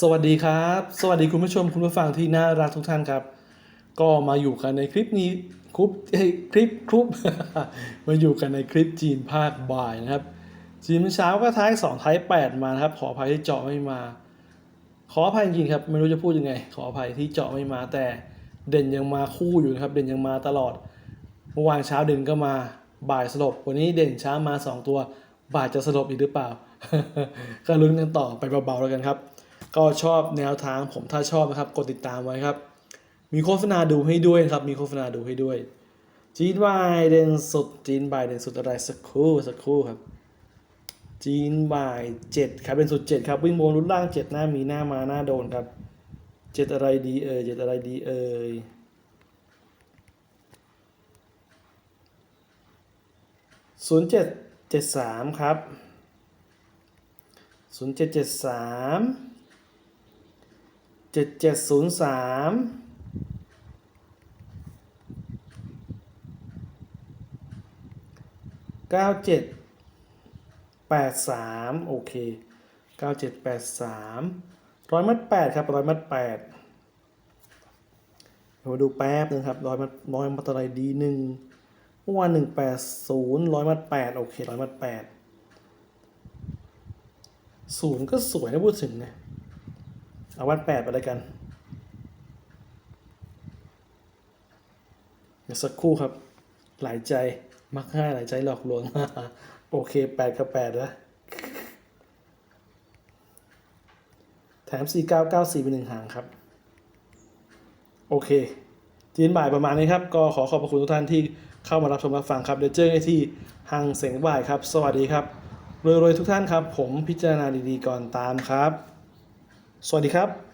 สวัสดีครับ สวัสดีคุณผู้ชมคุณผู้ฟังที่น่ารักทุกท่านครับ ก็มาอยู่กันในคลิปนี้คลิปคลิปครุปมาอยู่กันในคลิปจีนภาคบ่ายนะครับ จีนเมื่อเช้าก็ท้าย2ท้าย8มานะครับ ขออภัยที่เจาะไม่มา ขออภัยจริงครับ ไม่รู้จะพูดยังไง ขออภัยที่เจาะไม่มาแต่เด่นยังมาคู่อยู่นะครับ เด่นยังมาตลอดเมื่อวานเช้าเด่นก็มาบ่ายสลบวันนี้เด่นเช้ามา 2 ตัวบ่ายจะสลบอีกหรือเปล่า ก็ลุ้นกันต่อไปเบาๆแล้วกันครับ ก็ชอบแนวทางผมถ้าชอบนะครับ กดติดตามไว้ครับ มีโฆษณาดูให้ด้วยครับ มีโฆษณาดูให้ด้วย จีนบายเด่นสุด จีนบายเด่นสุดอะไรสักครู่สักครู่ครับ จีนบายเจ็ดครับเป็นสุดเจ็ดครับ วิ่งบนรุ่นล่างเจ็ดหน้ามีหน้ามาหน้าโดนครับเจ็ดอะไรดีเอ่ยเจ็ดอะไรดีเอ่ยศูนย์เจ็ดเจ็ดสามครับศูนย์เจ็ดเจ็ดสาม เจ็ดเจ็ดศูนย์สามเก้าเจ็ดแปดสามโอเคเก้าเจ็ดแปดสามร้อยมัดแปดครับร้อยมัดแปดเดี๋ยวมาดูแป๊บนึงครับร้อยมัดร้อยมัดอะไรดีหนึ่งเมื่อวานหนึ่งแปดศูนย์ร้อยมัดแปดโอเคร้อยมัดแปดศูนย์ก็สวยนะพูดถึงนี่ย เอาวัดแปดไปเลยกันเดี๋ยวสักครู่ครับ หลายใจมักง่ายหลายใจหลอกลวง โอเคแปดกับแปดนะแถมสี่เก้าเก้าสี่เป็นหนึ่งหางครับ โอเคจีนบ่ายประมาณนี้ครับ ก็ขอขอบพระคุณทุกท่านที่เข้ามารับชมรับฟังครับ เดี๋ยวเจอกันที่หังเสียงบ่ายครับ สวัสดีครับรวยๆทุกท่านครับ ผมพิจารณาดีๆก่อนตามครับ สวัสดีครับ